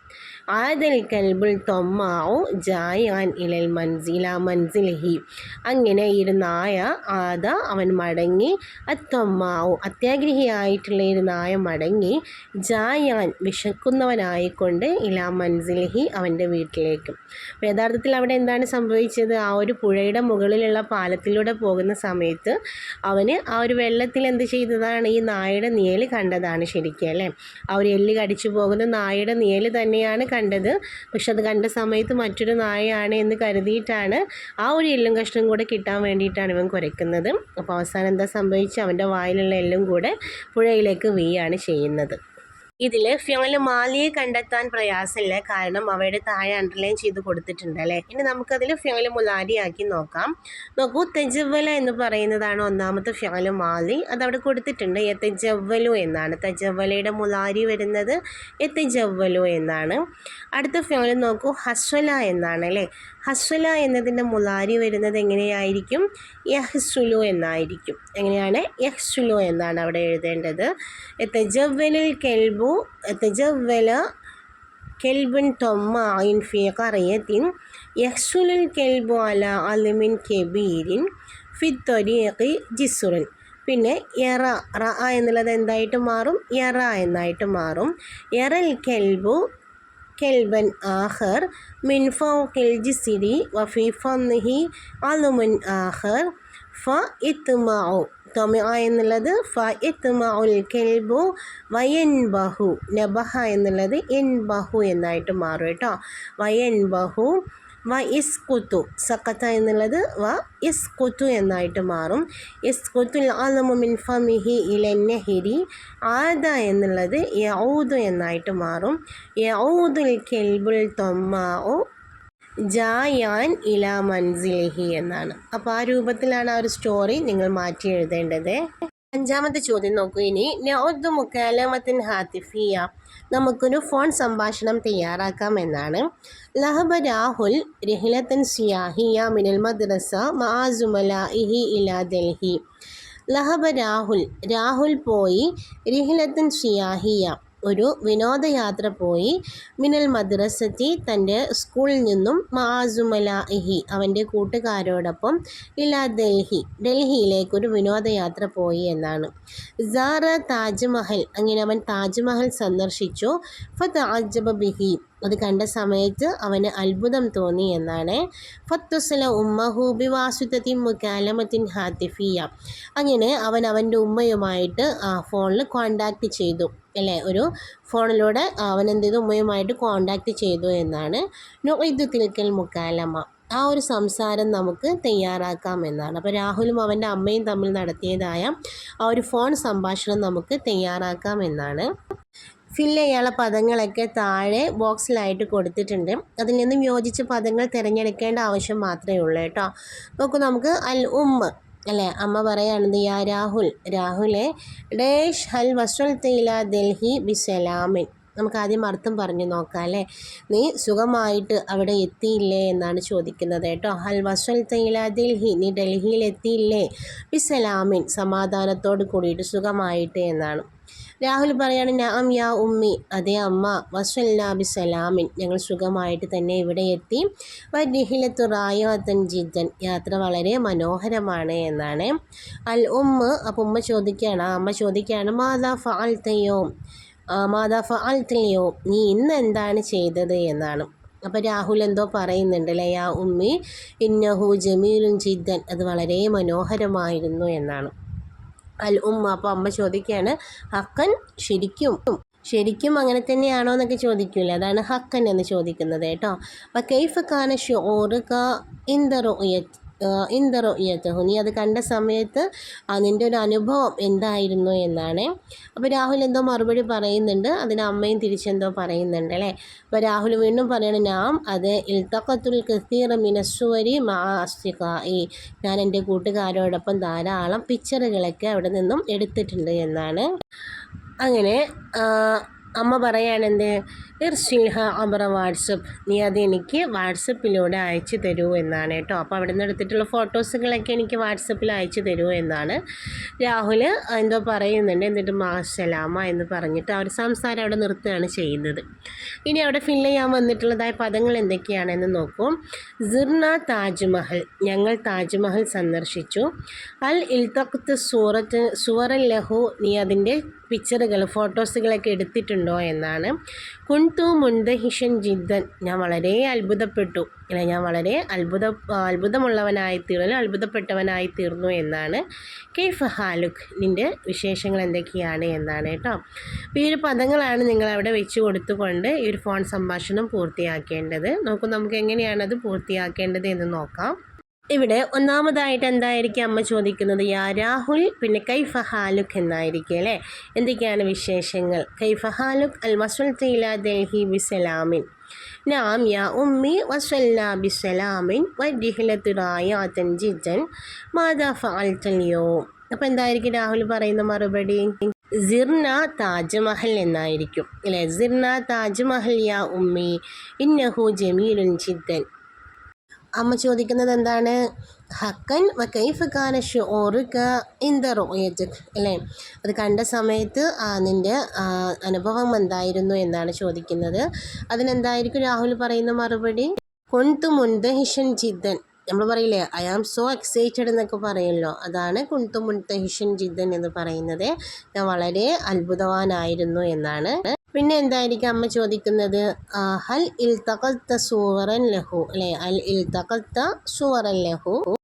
ആദൽ കൽബുൽ തൊമ്മാവു ജായാൻ ഇലൽ മൻസില മൻസിലഹി. അങ്ങനെ ഇരുന്നായ ആദ അവൻ മടങ്ങി. അത്തൊമ്മാവു അത്യാഗ്രഹിയായിട്ടുള്ള ഒരു നായ മടങ്ങി. ജായാൻ വിശക്കുന്നവനായിക്കൊണ്ട് ഇലാ മൻസിലഹി അവന്റെ വീട്ടിലേക്ക്. അപ്പോൾ യഥാർത്ഥത്തിൽ അവിടെ എന്താണ് സംഭവിച്ചത്? ആ ഒരു പുഴയുടെ മുകളിലുള്ള പാലത്തിലൂടെ പോകുന്ന സമയത്ത് അവന് ആ ഒരു വെള്ളത്തിൽ എന്ത് ചെയ്തതാണ്? ഈ നായയുടെ നിയൽ കണ്ടതാണ് ശരിക്കും അല്ലേ? ആ ഒരു എല്ല് കടിച്ചു പോകുന്ന നായയുടെ നിയൽ തന്നെയാണ് കണ്ടത്. പക്ഷെ അത് കണ്ട സമയത്ത് മറ്റൊരു നായയാണ് എന്ന് കരുതിയിട്ടാണ് ആ ഒരു എല്ലും കഷ്ണം കൂടെ കിട്ടാൻ വേണ്ടിയിട്ടാണ് ഇവൻ കുരയ്ക്കുന്നത്. അപ്പോൾ അവസാനം എന്താ സംഭവിച്ചത്? അവന്റെ വായിലുള്ള എല്ലും കൂടെ പുഴയിലേക്ക് വീയാണ് ചെയ്യുന്നത്. ഇതിൽ ഫിയോണിൽ മാലിയെ കണ്ടെത്താൻ പ്രയാസമില്ല. കാരണം അവയുടെ താഴെ അണ്ടർലൈൻ ചെയ്ത് കൊടുത്തിട്ടുണ്ട് അല്ലേ? ഇനി നമുക്കതിൽ മുലാരി മുലാരിയാക്കി നോക്കാം. നോക്കൂ തെജവല എന്ന് പറയുന്നതാണ് ഒന്നാമത്തെ ഫിയോണിൽ മാലി. അതവിടെ കൊടുത്തിട്ടുണ്ട്. എത്തജവലു എന്നാണ്. തെജവലയുടെ മുലാരി വരുന്നത് എത്തജവലു എന്നാണ്. അടുത്ത ഫിയോണിൽ നോക്കൂ ഹസ്വല എന്നാണ് അല്ലേ? ഹസ്വല എന്നതിന്റെ മുലാരി വരുന്നത് എങ്ങനെയായിരിക്കും? യഹ്സുലു എന്നായിരിക്കും. എങ്ങനെയാണ്? യഹ്സുലു എന്നാണ് അവിടെ എഴുതേണ്ടത്. തെജവലിൽ കെൽബു തെജവല കെൽബൻ തൊമ്മ ഐൻ ഫി കറിയത്തിൻ യഹ്സുലുൽ കെൽബു അല അലിമിൻ കെബീരിൻ ഫിത്തൊരീഖി ജിസുറിൻ. പിന്നെ എറ റ എന്നുള്ളത് എന്തായിട്ട് മാറും? എറ എന്നായിട്ട് മാറും. എറൽ കെൽബു كلبا آخر من فوق الجسر وفي فمه علم آخر فإطمع തൊമിഅ എന്നുള്ളത് ഫ ഇത്മഉൽ കെൽബു വയൻ ബഹു നബഹ എന്നുള്ളത് എൻ ബഹു എന്നായിട്ട് മാറും കേട്ടോ വയൻ ബഹു വ ഇസ് കുത്തു സക്കത്ത എന്നുള്ളത് വ ഇസ് കുത്തു എന്നായിട്ട് മാറും. ഇസ്കുത്തുൽ ആലമു മിൻ ഫമിഹി ഇലന്നഹിരി ആദ എന്നുള്ളത് യൗദു എന്നായിട്ട് മാറും. യൗദുൽ കെൽബുൽ തൊമ്മാഉ ജായാൻ ഇല മൻസിലിഹി എന്നാണ്. അപ്പോൾ ആ രൂപത്തിലാണ് ആ ഒരു സ്റ്റോറി നിങ്ങൾ മാറ്റി എഴുതേണ്ടത്. അഞ്ചാമത്തെ ചോദ്യം നോക്കൂ ഇനി. നൗദ് മുക്കാലമത്തിൻ ഹാത്തിഫിയ നമുക്കൊരു ഫോൺ സംഭാഷണം തയ്യാറാക്കാം എന്നാണ്. ലഹബ രാഹുൽ രഹിലത്തൻ സിയാഹിയ മിനൽ മദ്രസ മാസുമലാഇഹി ഇല ഡൽഹി ലഹബ രാഹുൽ രാഹുൽ പോയി രഹിലത്തൻ സിയാഹിയ ഒരു വിനോദയാത്ര പോയി. മിനൽ മദ്രസത്തി തന്റെ സ്കൂളിൽ നിന്നും മാസുമലാഹി അവന്റെ കൂട്ടുകാരോടൊപ്പം ഇലാ ഡൽഹി ഡൽഹിയിലേക്കൊരു വിനോദയാത്ര പോയി എന്നാണ്. സാറ താജ്മഹൽ അങ്ങനെ അവൻ താജ്മഹൽ സന്ദർശിച്ചു. ഫത്ത് ബിഹി അത് കണ്ട സമയത്ത് അവന് അത്ഭുതം തോന്നി എന്നാണ്. ഫത്തുസല ഉമ്മഹു ബിവാസുത്തത്തി മുക്കാലമത്തിൻ ഹാത്തിഫിയ അങ്ങനെ അവൻ അവന്റെ ഉമ്മയുമായിട്ട് ഫോണിൽ കോണ്ടാക്റ്റ് ചെയ്തു. അല്ലേ ഒരു ഫോണിലൂടെ അവൻ എന്ത് ചെയ്തു ഉമ്മയുമായിട്ട് കോണ്ടാക്ട് ചെയ്തു എന്നാണ് നൊയ്തു തിൽക്കൽ മുക്കാലമ്മ ആ ഒരു സംസാരം നമുക്ക് തയ്യാറാക്കാം എന്നാണ്. അപ്പോൾ രാഹുലും അവന്റെ അമ്മയും തമ്മിൽ നടത്തിയതായ ആ ഒരു ഫോൺ സംഭാഷണം നമുക്ക് തയ്യാറാക്കാം എന്നാണ്. ഫില്ല് ചെയ്യാനുള്ള പദങ്ങളൊക്കെ താഴെ ബോക്സിലായിട്ട് കൊടുത്തിട്ടുണ്ട്. അതിൽ നിന്നും യോജിച്ച പദങ്ങൾ തിരഞ്ഞെടുക്കേണ്ട ആവശ്യം മാത്രമേ ഉള്ളൂ കേട്ടോ. നോക്കൂ നമുക്ക് അൽ ഉമ്മ അല്ലേ? അമ്മ പറയുകയാണെന്ത് യാ രാഹുൽ രാഹുലെ ഡേഷ് ഹൽ വസ്വൽ തേയില ഡൽഹി ബിസലാമിൻ നമുക്ക് ആദ്യം അർത്ഥം പറഞ്ഞു നോക്കാം അല്ലേ? നീ സുഖമായിട്ട് അവിടെ എത്തിയില്ലേ? എന്നാണ് ചോദിക്കുന്നത് കേട്ടോ. ഹൽ വസ്വൽ തൈല ഡൽഹി നീ ഡൽഹിയിൽ എത്തിയില്ലേ? ബിസലാമിൻ സമാധാനത്തോട് കൂടിയിട്ട് സുഖമായിട്ട് എന്നാണ്. രാഹുൽ പറയാണ് നാം യാ ഉമ്മി അതെ അമ്മ. വസ്വല്ലാബി സലാമിൻ ഞങ്ങൾ സുഖമായിട്ട് തന്നെ ഇവിടെ എത്തി. വരിഹിലത്തു റായോത്തൻ ജിദ്ദൻ. യാത്ര വളരെ മനോഹരമാണ് എന്നാണ്. അൽ ഉമ്മ അപ്പം ഉമ്മ ചോദിക്കുകയാണ് അമ്മ ചോദിക്കുകയാണ് മാതാ ഫാൽത്തയോ മാതാ ഫാൽത്തയോ നീ ഇന്ന് എന്താണ് ചെയ്തത്? എന്നാണ്. അപ്പോൾ രാഹുൽ എന്തോ പറയുന്നുണ്ട് അല്ലേ ആ ഉമ്മി ഇന്നഹു ജമീലും ജിദ്ദൻ. അത് വളരെ മനോഹരമായിരുന്നു എന്നാണ്. അൽ ഉമ്മ അപ്പോൾ അമ്മ ചോദിക്കുകയാണ് ഹക്കൻ ശരിക്കും ശരിക്കും അങ്ങനെ തന്നെയാണോ എന്നൊക്കെ ചോദിക്കില്ല അതാണ് ഹക്കൻ എന്ന് ചോദിക്കുന്നത് കേട്ടോ. അപ്പം കെയ്ഫ് ഖാന ഷോറുക ഇന്ദറോയത്ത് ഇന്ദറോയത്തഹു നീ അത് കണ്ട സമയത്ത് അതിന്റെ ഒരു അനുഭവം എന്തായിരുന്നു എന്നാണ്. അപ്പോൾ രാഹുൽ എന്തോ മറുപടി പറയുന്നുണ്ട് അതിന് അമ്മയും തിരിച്ചെന്തോ പറയുന്നുണ്ട് അല്ലേ? അപ്പോൾ രാഹുൽ വീണ്ടും പറയണം നാം അത് ഇൽത്തക്കത്തുൽ കസീർ മിനസ്സുവരി മാസ്തികായി ഞാൻ എന്റെ കൂട്ടുകാരോടൊപ്പം ധാരാളം പിക്ചറുകളൊക്കെ അവിടെ നിന്നും എടുത്തിട്ടുണ്ട് എന്നാണ്. അങ്ങനെ അമ്മ പറയാണെന്ത് ഇർസിൽഹ അമ്ര വാട്സപ്പ്. നീ അത് എനിക്ക് വാട്സപ്പിലൂടെ അയച്ചു തരൂ എന്നാണ് കേട്ടോ. അപ്പോൾ അവിടെ നിന്ന് എടുത്തിട്ടുള്ള ഫോട്ടോസുകളൊക്കെ എനിക്ക് വാട്സപ്പിൽ അയച്ചു തരൂ എന്നാണ് രാഹുൽ എന്തോ പറയുന്നുണ്ട്. എന്നിട്ട് മാസലാമ എന്ന് പറഞ്ഞിട്ട് അവർ സംസാരം അവിടെ നിർത്തുകയാണ് ചെയ്യുന്നത്. ഇനി അവിടെ ഫിൽ ചെയ്യാൻ വന്നിട്ടുള്ളതായ പദങ്ങൾ എന്തൊക്കെയാണെന്ന് നോക്കും. സിർന താജ്മഹൽ. ഞങ്ങൾ താജ്മഹൽ സന്ദർശിച്ചു. അൽ ഇൽത്തഖത്ത് സൂറത്ത് സുവറൽ ലഹു. നീ അതിന്റെ പിക്ചറുകൾ ഫോട്ടോസുകളൊക്കെ എടുത്തിട്ടുണ്ടോ എന്നാണ്. കുൺതു മുൻത ഹിഷൻ ജിദ്ദൻ ഞാൻ വളരെ അത്ഭുതപ്പെട്ടു. അല്ലെ ഞാൻ വളരെ അത്ഭുത അത്ഭുതമുള്ളവനായി തീർന്നു. അത്ഭുതപ്പെട്ടവനായി തീർന്നു എന്നാണ്. കെയ്ഫ് ഹാലുഖ് നിന്റെ വിശേഷങ്ങൾ എന്തൊക്കെയാണ് എന്നാണ് കേട്ടോ. അപ്പോൾ ഈ ഒരു പദങ്ങളാണ് നിങ്ങൾ അവിടെ വെച്ച് കൊടുത്തുകൊണ്ട് ഈ ഒരു ഫോൺ സംഭാഷണം പൂർത്തിയാക്കേണ്ടത്. നോക്കൂ നമുക്ക് എങ്ങനെയാണത് പൂർത്തിയാക്കേണ്ടത് എന്ന് നോക്കാം. ഇവിടെ ഒന്നാമതായിട്ട് എന്തായിരിക്കും അമ്മ ചോദിക്കുന്നത്? യാ രാഹുൽ പിന്നെ കൈഫ ഹാലുഖ് എന്നായിരിക്കും അല്ലേ? എന്തൊക്കെയാണ് വിശേഷങ്ങൾ? കൈഫ ഹാലുഖ് അൽ വസുൽ തീല ഡൽഹി ബിസലാമിൻ. നാം യാ ഉമ്മി വസല്ല ബിസലാമിൻ വഡിഹിലത്ത് റായാത്തൻ ജിജൻ മാതാ ഫാൽത്തലിയോ അപ്പോൾ എന്തായിരിക്കും രാഹുൽ പറയുന്ന മറുപടി? സിർന താജ്മഹൽ എന്നായിരിക്കും. അല്ലേ? സിർന താജ്മഹൽ യാ ഉമ്മി ഇന്നഹു ജമീലുൻ ജിദ്ദൻ അമ്മ ചോദിക്കുന്നത് എന്താണ് ഹക്കൻ വ കൈഫ് കാന ഷുറൂറുക ഇന്ത റോയജക് അല്ലേ? അത് കണ്ട സമയത്ത് നിന്റെ അനുഭവം എന്തായിരുന്നു എന്നാണ് ചോദിക്കുന്നത്. അതിനെന്തായിരിക്കും രാഹുൽ പറയുന്ന മറുപടി? കൊണ്ടു ഹിഷൻ ജിദ്ദൻ. നമ്മൾ പറയില്ലേ ഐ ആം സോ എക്സൈറ്റഡ് എന്നൊക്കെ പറയുമല്ലോ. അതാണ് കുന്തു മുൻതഹിഷൻ ജിദ്ദൻ എന്ന് പറയുന്നത്. ഞാൻ വളരെ അത്ഭുതവാനായിരുന്നു എന്നാണ്. പിന്നെ എന്തായിരിക്കും അമ്മ ചോദിക്കുന്നത്? ആ, ഹൽ ഇൽ സൂറൻ ലഹു. അല്ലേ? അൽ ഇൽ സൂറൻ ലഹു.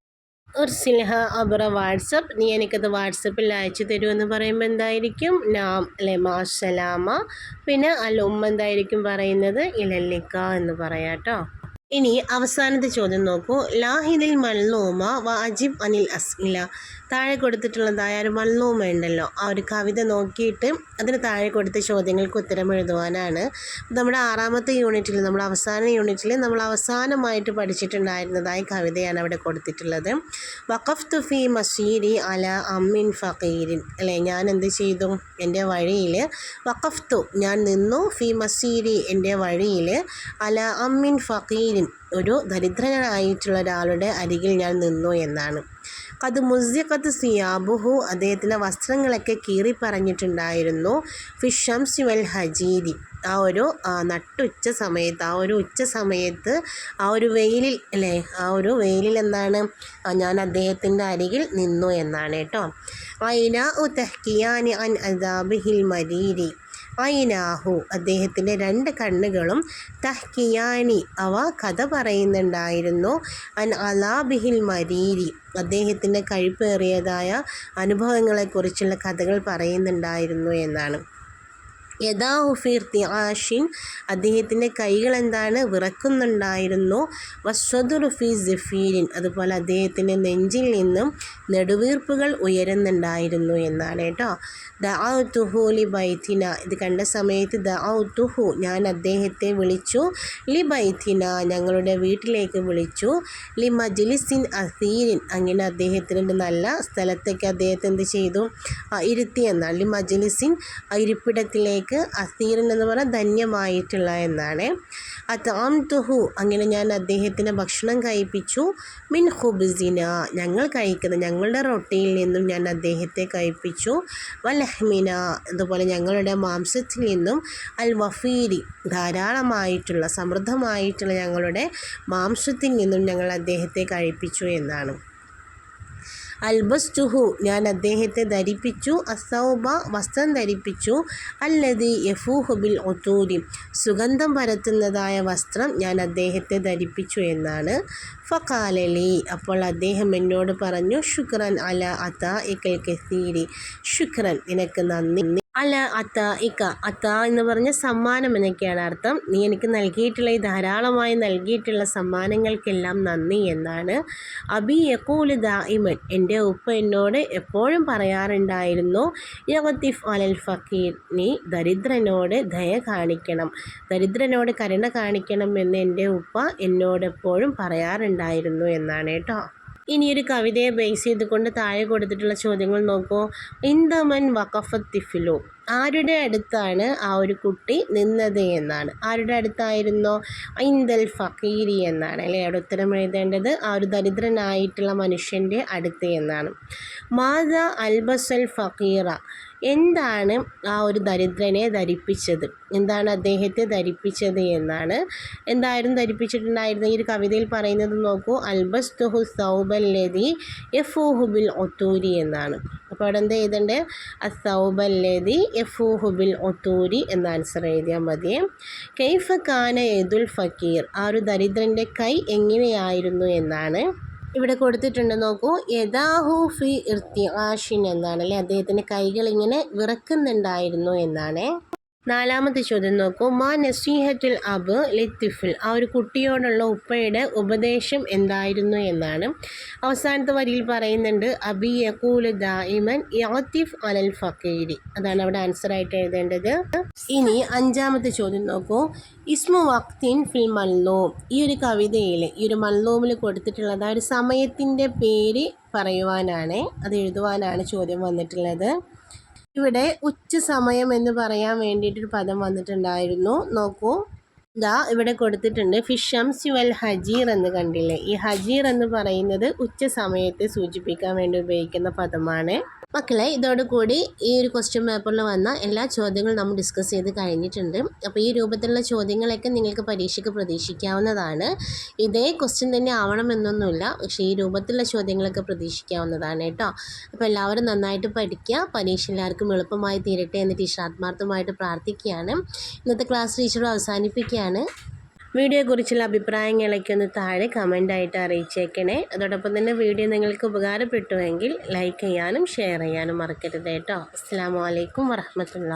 ഉർസിൽഹ അബ്ര വാട്സപ്പ്. നീ എനിക്കത് വാട്സപ്പിൽ അയച്ചു തരുമെന്ന് പറയുമ്പോൾ എന്തായിരിക്കും? നാം അല്ലെ? മാസലാമ പിന്നെ അൽ ഉമ്മ എന്തായിരിക്കും പറയുന്നത്? ഇലല്ലിക്ക എന്ന് പറയാം കേട്ടോ. ഇനി അവസാനത്തെ ചോദ്യം നോക്കൂ. ലാഹിദിൽ മൽനോമ വാജിബ് അനിൽ അസ്മില. താഴെ കൊടുത്തിട്ടുള്ളതായ ഒരു വേണ്ടല്ലോ. ഉണ്ടല്ലോ ആ ഒരു കവിത നോക്കിയിട്ട് അതിന് താഴെ കൊടുത്ത ചോദ്യങ്ങൾക്ക് ഉത്തരം എഴുതുവാനാണ്. നമ്മുടെ ആറാമത്തെ യൂണിറ്റിൽ നമ്മൾ അവസാന യൂണിറ്റിൽ നമ്മൾ അവസാനമായിട്ട് പഠിച്ചിട്ടുണ്ടായിരുന്നതായ കവിതയാണ് അവിടെ കൊടുത്തിട്ടുള്ളത്. വഖഫ് തുഫി മസീരി അല അമ്മിൻ ഫക്കീരിൻ അല്ലേ ഞാൻ എന്ത് ചെയ്തു? എന്റെ വഴിയിൽ വഖഫ് തു ഞാൻ നിന്നു ഫി മസീരി. എന്റെ വഴിയിൽ അല അമ്മിൻ ഫക്കീരിൻ ഒരു ദരിദ്രനായിട്ടുള്ള ഒരാളുടെ അരികിൽ ഞാൻ നിന്നു എന്നാണ്. കത് മുസ്യഖത്ത് സിയാബുഹു അദ്ദേഹത്തിന്റെ വസ്ത്രങ്ങളൊക്കെ കീറി പറഞ്ഞിട്ടുണ്ടായിരുന്നു ഫിഷംസി വൽ ഹജീദി. ആ ഒരു നട്ടുച്ച സമയത്ത് ആ ഒരു ഉച്ച സമയത്ത് ആ ഒരു വെയിലിൽ അല്ലേ ആ ഒരു വെയിലിൽ എന്താണ് ഞാൻ അദ്ദേഹത്തിന്റെ അരികിൽ നിന്നു എന്നാണ് കേട്ടോ. ഐന ഉ തെഹ്കിയാനി അൻ അദാബിഹിൽ മരീരി ഐനാഹു അദ്ദേഹത്തിന്റെ രണ്ട് കണ്ണുകളും തഹ്കിയാനി അവ കഥ പറയുന്നുണ്ടായിരുന്നു. അൻ അലാബിഹിൽ മരീരി. അദ്ദേഹത്തിന്റെ കഴിപ്പേറിയതായ അനുഭവങ്ങളെക്കുറിച്ചുള്ള കഥകൾ പറയുന്നുണ്ടായിരുന്നു എന്നാണ്. യഥാഹുഫീർ ആഷിൻ അദ്ദേഹത്തിന്റെ കൈകൾ എന്താണ് വിറക്കുന്നുണ്ടായിരുന്നു വസ്വദുറുഫി ജഫീരിൻ അതുപോലെ അദ്ദേഹത്തിന്റെ നെഞ്ചിൽ നിന്നും നെടുവീർപ്പുകൾ ഉയരുന്നുണ്ടായിരുന്നു എന്നാണ് കേട്ടോ. ദ ഔ തുഹു ലി ബൈത്തിന. ഇത് കണ്ട സമയത്ത് ദ ഔ തുഹു ഞാൻ അദ്ദേഹത്തെ വിളിച്ചു. ലി ബൈത്തിന ഞങ്ങളുടെ വീട്ടിലേക്ക് വിളിച്ചു. ലി മജ്ലിസിൻ അസീരിൻ. അങ്ങനെ അദ്ദേഹത്തിന്റെ നല്ല സ്ഥലത്തേക്ക് അദ്ദേഹത്തെ എന്ത് ചെയ്തു ഇരുത്തി എന്നാൽ ലി മജ്ലിസിൻ ആ ഇരിപ്പിടത്തിലേക്ക് അസീറിൻ എന്ന് പറഞ്ഞാൽ ധന്യമായിട്ടുള്ള എന്നാണ്. അതാം തുഹു അങ്ങനെ ഞാൻ അദ്ദേഹത്തിന് ഭക്ഷണം കഴിപ്പിച്ചു. മിൻ ഹുബ്സിന ഞങ്ങൾ കഴിക്കുന്ന ഞങ്ങളുടെ റൊട്ടിയിൽ നിന്നും ഞാൻ അദ്ദേഹത്തെ കഴിപ്പിച്ചു. വലഹ്മിന അതുപോലെ ഞങ്ങളുടെ മാംസത്തിൽ നിന്നും അൽ വഫീരി ധാരാളമായിട്ടുള്ള സമൃദ്ധമായിട്ടുള്ള ഞങ്ങളുടെ മാംസത്തിൽ നിന്നും ഞങ്ങൾ അദ്ദേഹത്തെ കഴിപ്പിച്ചു എന്നാണ്. അൽബസ്തുഹു. ഞാൻ അദ്ദേഹത്തെ ധരിപ്പിച്ചു അസൗബ വസ്ത്രം ധരിപ്പിച്ചു. അല്ലതി യഫൂഹു ബിൽ ഒത്തൂരി സുഗന്ധം പരത്തുന്നതായ വസ്ത്രം ഞാൻ അദ്ദേഹത്തെ ധരിപ്പിച്ചു എന്നാണ് ഫക്കാലലി അപ്പോൾ അദ്ദേഹം എന്നോട് പറഞ്ഞു ശുക്രൻ അല അത ഇക്കൽ കസീരി. ശുക്രൻ നിനക്ക് നന്ദി. അല അത്ത ഇക്ക. അത്ത എന്ന് പറഞ്ഞ സമ്മാനം എന്നൊക്കെയാണ് അർത്ഥം. നീ എനിക്ക് നൽകിയിട്ടുള്ള ഈ ധാരാളമായി നൽകിയിട്ടുള്ള സമ്മാനങ്ങൾക്കെല്ലാം നന്ദി എന്നാണ്. അബി യക്കൂൽ ദാഇമൻ. എന്റെ ഉപ്പ എന്നോട് എപ്പോഴും പറയാറുണ്ടായിരുന്നു യവത്തിഫ് അലൽ ഫക്കീർ. നീ ദരിദ്രനോട് ദയ കാണിക്കണം. ദരിദ്രനോട് കരുണ കാണിക്കണം എന്ന് എന്റെ ഉപ്പ എന്നോട് എപ്പോഴും പറയാറുണ്ടായിരുന്നു എന്നാണ് കേട്ടോ. ഇനി ഒരു കവിതയെ ബേസ് ചെയ്തുകൊണ്ട് താഴെ കൊടുത്തിട്ടുള്ള ചോദ്യങ്ങൾ നോക്കൂ. ഇന്ദമൻ വഖഫത്തിഫിലു. ആരുടെ അടുത്താണ് ആ ഒരു കുട്ടി നിന്നത് എന്നാണ്. ആരുടെ അടുത്തായിരുന്നോ? ഐന്ദൽ ഫക്കീരി എന്നാണ് അല്ലേ? അവിടെ ഉത്തരം എഴുതേണ്ടത് ആ ഒരു ദരിദ്രനായിട്ടുള്ള മനുഷ്യന്റെ അടുത്ത് എന്നാണ്. മാത അൽബസൽ ഫക്കീറ എന്താണ് ആ ഒരു ദരിദ്രനെ ധരിപ്പിച്ചത്? എന്താണ് അദ്ദേഹത്തെ ധരിപ്പിച്ചത് എന്നാണ്. എന്തായിരുന്നു ധരിപ്പിച്ചിട്ടുണ്ടായിരുന്ന ഈ ഒരു കവിതയിൽ പറയുന്നത് നോക്കൂ. അൽബസ് തുഹു സൗബൽ ലതി എഫ് യഫൂഹുബിൽ ഒത്തൂരി എന്നാണ്. അവിടെ എന്ത് എഴുതണ്ടേ അസൗബല്ലതി യഫൂഹുബിൽ ഒത്തൂരി എന്ന ആൻസർ എഴുതിയാൽ മതി. കൈഫ കാന എതുൽ ഫക്കീർ ആ ഒരു ദരിദ്രന്റെ കൈ എങ്ങനെയായിരുന്നു എന്നാണ് ഇവിടെ കൊടുത്തിട്ടുണ്ട് നോക്കൂ. യഥാഹു ഫി ഇർത്തി ആഷിൻ എന്നാണ് അല്ലെ? അദ്ദേഹത്തിന്റെ കൈകൾ ഇങ്ങനെ വിറക്കുന്നുണ്ടായിരുന്നു എന്നാണ്. നാലാമത്തെ ചോദ്യം നോക്കൂ. മാ നസീഹത്തുൽ അബ് ലിത്തിഫിൽ ആ ഒരു കുട്ടിയോടുള്ള ഉപ്പയുടെ ഉപദേശം എന്തായിരുന്നു എന്നാണ്. അവസാനത്തെ വരിയിൽ പറയുന്നുണ്ട് അബി യക്കൂൽ ദായിമൻ യാത്തിഫ് അലൽ ഫക്കീരി അതാണ് അവിടെ ആൻസർ ആയിട്ട് എഴുതേണ്ടത്. ഇനി അഞ്ചാമത്തെ ചോദ്യം നോക്കൂ. ഇസ്മു വക്തിൻ ഫിൽ മല്ലൂം ഈ ഒരു കവിതയിൽ ഈ ഒരു മല്ലൂമിൽ കൊടുത്തിട്ടുള്ളത് ആ ഒരു സമയത്തിന്റെ പേര് പറയുവാനാണ് അത് എഴുതുവാനാണ് ചോദ്യം വന്നിട്ടുള്ളത്. ഇവിടെ ഉച്ച സമയം എന്ന് പറയാൻ വേണ്ടിയിട്ടൊരു പദം വന്നിട്ടുണ്ടായിരുന്നു. നോക്കൂ. ദാ ഇവിടെ കൊടുത്തിട്ടുണ്ട് ഫിഷംസ് യുവൽ ഹജീർ എന്ന് കണ്ടില്ലേ? ഈ ഹജീർ എന്ന് പറയുന്നത് ഉച്ച സമയത്തെ സൂചിപ്പിക്കാൻ വേണ്ടി ഉപയോഗിക്കുന്ന പദമാണ്. മക്കളെ ഇതോടുകൂടി ഈ ഒരു ക്വസ്റ്റ്യൻ പേപ്പറിൽ വന്ന എല്ലാ ചോദ്യങ്ങളും നമ്മൾ ഡിസ്കസ് ചെയ്ത് കഴിഞ്ഞിട്ടുണ്ട്. അപ്പോൾ ഈ രൂപത്തിലുള്ള ചോദ്യങ്ങളൊക്കെ നിങ്ങൾക്ക് പരീക്ഷയ്ക്ക് പ്രതീക്ഷിക്കാവുന്നതാണ്. ഇതേ ക്വസ്റ്റ്യൻ തന്നെ ആവണമെന്നൊന്നുമില്ല. പക്ഷേ ഈ രൂപത്തിലുള്ള ചോദ്യങ്ങളൊക്കെ പ്രതീക്ഷിക്കാവുന്നതാണ് കേട്ടോ. അപ്പോൾ എല്ലാവരും നന്നായിട്ട് പഠിക്കുക. പരീക്ഷ എല്ലാവർക്കും എളുപ്പമായി തീരട്ടെ എന്ന് ടീച്ചർ ആത്മാർത്ഥമായിട്ട് പ്രാർത്ഥിക്കുകയാണ്. ഇന്നത്തെ ക്ലാസ് ടീച്ചർ അവസാനിപ്പിക്കുകയാണ് വീഡിയോയെക്കുറിച്ചുള്ള അഭിപ്രായങ്ങളൊക്കെ ഒന്ന് താഴെ കമന്റായിട്ട് അറിയിച്ചേക്കണേ. അതോടൊപ്പം തന്നെ വീഡിയോ നിങ്ങൾക്ക് ഉപകാരപ്പെട്ടുവെങ്കിൽ ലൈക്ക് ചെയ്യാനും ഷെയർ ചെയ്യാനും മറക്കരുത് കേട്ടോ. അസ്സാം വലൈക്കും വറഹമത്തുള്ള